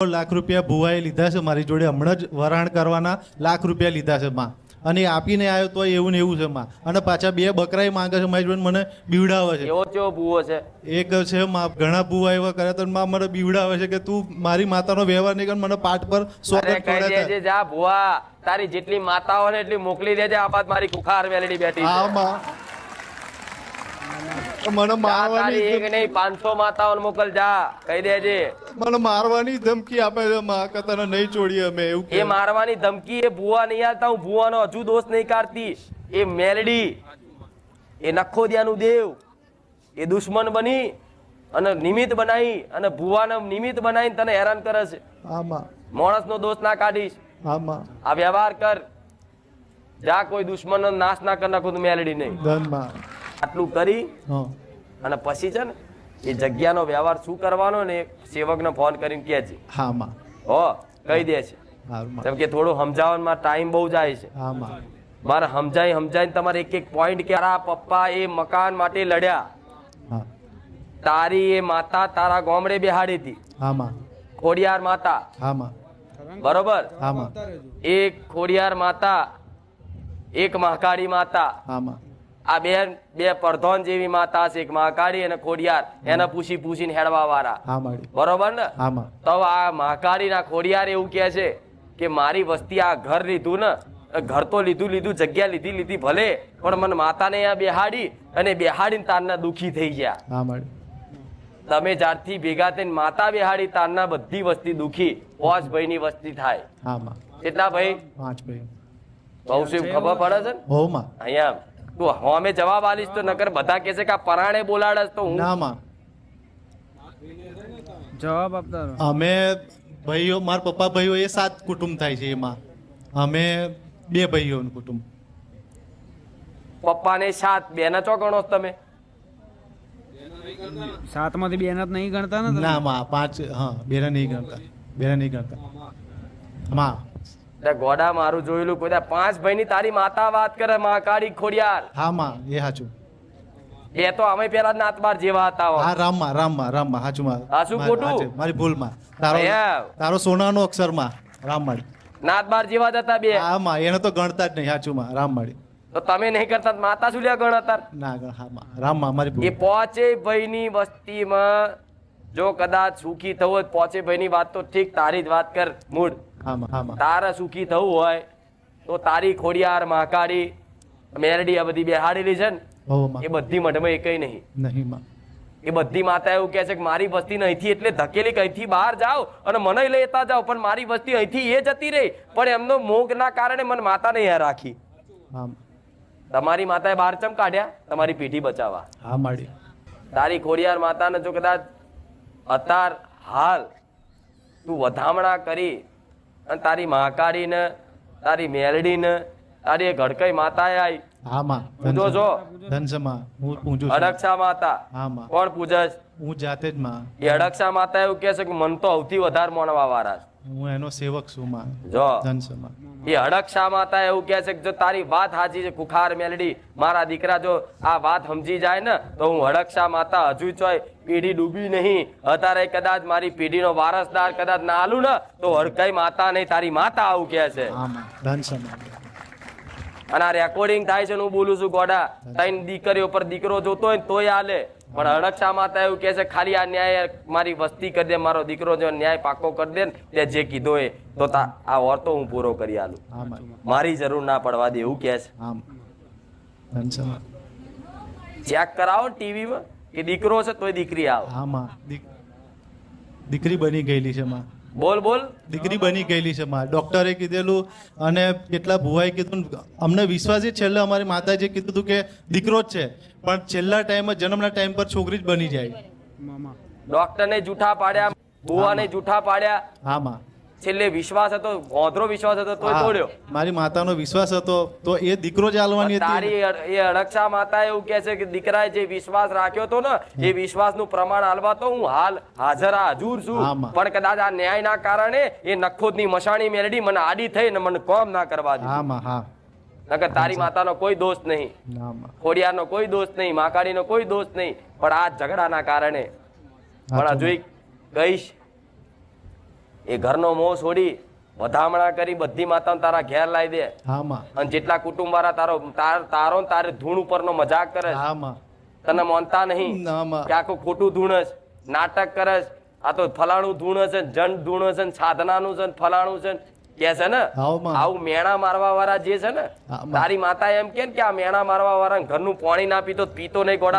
લાખ રૂપિયા ભુવાએ લીધા છે મારી જોડે હમણાં જ વરાણ કરવાના લાખ રૂપિયા લીધા છે માં. અને આપીને આવ્યો તો એવું ને એવું છે માં. અને પાછા બે બકરાય માંગે છે મારી જોડે મને બીવડાવે છે. એવો કેવો ભૂવો છે? એક છે માં ઘણા ભુવા એવા કર્યા તો માં મને બીવડાવે છે કે તું મારી માતાનો વ્યવહાર નહીં કર મને પાઠ પર સ્વાગત કરે જા ભુવા તારી જેટલી માતાઓ ને એટલી મોકલી દેજે આ બાદ મારી કુખાર વેલડી બેઠી હા માં. મને મારવાની એક નહીં પાંચસો માતાઓને મોકલ જા કહી દેજે. મને મારવાની ધમકી આપે છે માં કે તને નહીં છોડીએ અમે એવું એ મારવાની ધમકી એ ભુવા નહીં આલતા હું ભુવાનો હજુ દોષ નહીં કાઢતી. એ મેલડી એ નખોદિયાનું દેવ એ દુશ્મન બની અને નિમિત્ત બનાવી અને ભુવાને નિમિત્ત બનાવીને તને હેરાન કરે છે. આમાં. માણસનો દોષ ના કાઢીશ. આમાં. આ વ્યવહાર કર. જા કોઈ દુશ્મનનો નાશ ના કર નાખું તું મેલડી નહીં. ધનમાં આટલું કરી અને પછી છે ને એ જગ્યાનો વ્યવહાર શું કરવાનો ને સેવકને ફોન કરીને કહેજે. હા માં. હો કહી દે છે. કેમ કે થોડું સમજાવવામાં ટાઈમ બહુ જાય છે. હા માં. મારે સમજાય સમજાય તમારે એક એક પોઈન્ટ કે તારા પપ્પા એ મકાન માટે લડ્યા. તારી એ માતા તારા ગોમડે બેહાડી હતી. ખોડિયાર માતા. બરોબર? એક ખોડિયાર માતા એક મહાકાળી માતા. આ બે બે પરધોન જેવી માતા છે એક મહાકાળી અને ખોડિયાર. એને પૂછી પૂછીને હેડવા વાળા બરોબર ને? તો આ મહાકાળીના ખોડિયાર એવું કે છે કે મારી વસ્તી આ ઘર લીધું ને ઘર તો લીધું લીધું જગ્યા લીધી લીધી ભલે પણ મને માતાને અહીંયા બેહાડી અને બેહાડીને તારના દુખી થઈ ગયા. તમે જ્યારથી ભેગા થઈને માતા બેહાડી તારના બધી વસ્તી દુખી પોચ ભાઈની વસ્તી થાય. કેટલા ભાઈ? પાંચ ભાઈ. બહુ ખબર પડે છે ને? અહીંયા તું હોમે જવાબ આલીશ તો નકર બધા કહેશે કે આ પરાણે બોલાડસ તો હું. નામાં જવાબ આપતા અમે ભાઈઓ મારા પપ્પા ભાઈઓ એ સાત કુટુંબ થાય છે એમાં. અમે બે ભાઈઓનું કુટુંબ. પપ્પાને સાત બેના ચો ગણો છો તમે? સાતમાંથી બેન જ નહીં ગણતા ને? ના માં પાંચ હા બેના નહીં ગણતા બેના નહીં ગણતા. માં તે ગોડા મારું જોયેલું કોઈ પાંચ ભાઈ ની તારી માતા વાત કરે મહાકાળી ખોડિયાર. હા માં એ હાચું. બે તો અમે પેલા નાત બાર જેવા હતા હો. રામમાં રામમાં હાચું માં. હા, શું મારી- ખોટું? હાચું, મારી ભૂલમાં તારો અહીંયા. તારો સોનાનો અક્ષરમાં રામમાળી નાત બાર જેવા જ હતા બે. હા માં એને તો ગણતા જ નહીં હાચું માં રામમાળી તો તમે નહીં કરતા માતા શું લ્યા ગણતા ના ગણ હા માં રામમાં મારી એ ભૂલ. પોચે ભાઈની વસ્તીમાં જો કદાચ સુખી થવો પોચે ભાઈ ભાઈની વાત તો ઠીક તારી જ વાત કર મૂળ. માં માં તારે સુખી થવું હોય તો તારી ખોડિયાર મહાકાળી મેરડી આ બધી બેહાડેલી છે ને એ બધી મઠમાં એકઈ નહીં. નહીં એ બધી માતા એવું કહે છે કે મારી વસ્તી અહીંથી એટલે ધકેલી કે અહીંથી બહાર જાઓ અને મને લેતા જાઓ પણ મારી વસ્તી અહીંથી એ જતી રહી પણ એમનો મોગના કારણે મને માતા નહીં રાખી. તમારી માતાએ બહાર ચમ કાઢ્યા? તમારી પેઢી બચાવવા. હા માડી. તારી ખોડિયાર માતાને જો કદાચ અતાર હાલ તું વધામણા કરી અને તારી મહાકાળીને તારી મેલડીને તારી એ ઘડકઈ માતાએ આવી હા માં પૂજો છો. ધનસમાં હું પૂજું અડક્ષા માતા. આમાં. કોણ પૂજે હું જાતે જ માં. એ અડક્ષા માતા એવું કહે છે કે મન તો સૌથી વધારે મોણવા વાળા હું એનો સેવક છું માં. જો. ધનસમાં એ અડક્ષા માતા એવું કહે છે કે જો તારી વાત સાચી છે કુખાર મેલડી મારા દીકરા જો આ વાત સમજી જાય ને તો હું હડક્ષા માતા હજુ ચોય પેઢી ડૂબી નહીં. અત્યારે કદાચ મારી પેઢીનો વારસદાર કદાચ ના આલું ને તો હડકાઈ માતા નહીં તારી માતા આવું કહે છે. ધનસમાં અને આ રેકોર્ડિંગ થાય છે હું બોલું છું ગોડા ત્રણ દીકરી ઉપર દીકરો જોતો હોય તોય હાલે. પણ હડક્ષા માતા એવું કહે છે ખાલી આ ન્યાય મારી વસ્તી કરી દે મારો દીકરો જો ન્યાય પાકો કરી દે ને જે કીધો એ. તો આ ઓર તો હું પૂરો કરી આલું. મારી. જરૂર ના પડવા દે એવું કહે છે. ચેક કરાવો ટીવીમાં કે દીકરો છે તોય દીકરી આવે. દીકરી બની ગયેલી છે માં બોલ બોલ. દીકરી બની ગયેલી છે માં ડોક્ટરે કીધેલું અને કેટલા ભુવાએ કીધું અમને વિશ્વાસ જ છેલ્લે અમારી માતાજીએ કીધું હતું કે દીકરો જ છે પણ છેલ્લા ટાઈમે જન્મના ટાઈમ પર છોકરી જ બની જાય. મામા. ડોક્ટરને જૂઠા પાડ્યા ભુવાને જૂઠા પાડ્યા. હા માં. છેલ્લે વિશ્વાસ હતો ગોધરો વિશ્વાસ હતો તોય હા, તોડ્યો. મારી માતાનો વિશ્વાસ હતો તો એ દીકરો ચાલવાની તારી એ અડક્ષા માતા એવું કે છે કે દીકરાએ જે વિશ્વાસ રાખ્યો હતો ને એ વિશ્વાસનું પ્રમાણ હાલવા તો હું હાલ હાજર આ છું. પણ કદાચ આ ન્યાયના કારણે એ નખોદની મશાણી મેળડી મને આડી થઈ ને મને કોમ ના કરવા દે હા હા. નકર તારી માતાનો કોઈ દોષ નહીં. ખોડિયાનો ખોડિયારનો કોઈ દોષ નહીં માકાડીનો કોઈ દોષ નહીં. પણ આ ઝઘડાના કારણે પણ. હજુ કહીશ એ ઘરનો મોહ છોડી વધામણા કરી બધી માતાઓ તારા ઘેર લાવી દે. અને જેટલા કુટુંબ વાળા તારો તારો તારે ધૂણ ઉપરનો મજાક કરે તને માનતા નહીં. કે આખું ખોટું ધૂણ જ. નાટક કરે છે. આ તો ફલાણું ધૂણ છે જન ધૂણ છે સાધનાનું છે ને ફલાણું છે કે છે ને? આવું મેણા મારવા વાળા જે છે ને તારી માતા એમ કે આ મેણા મારવા વાળા ઘરનું પાણી ના પીતો પીતો નહીં ગોડા.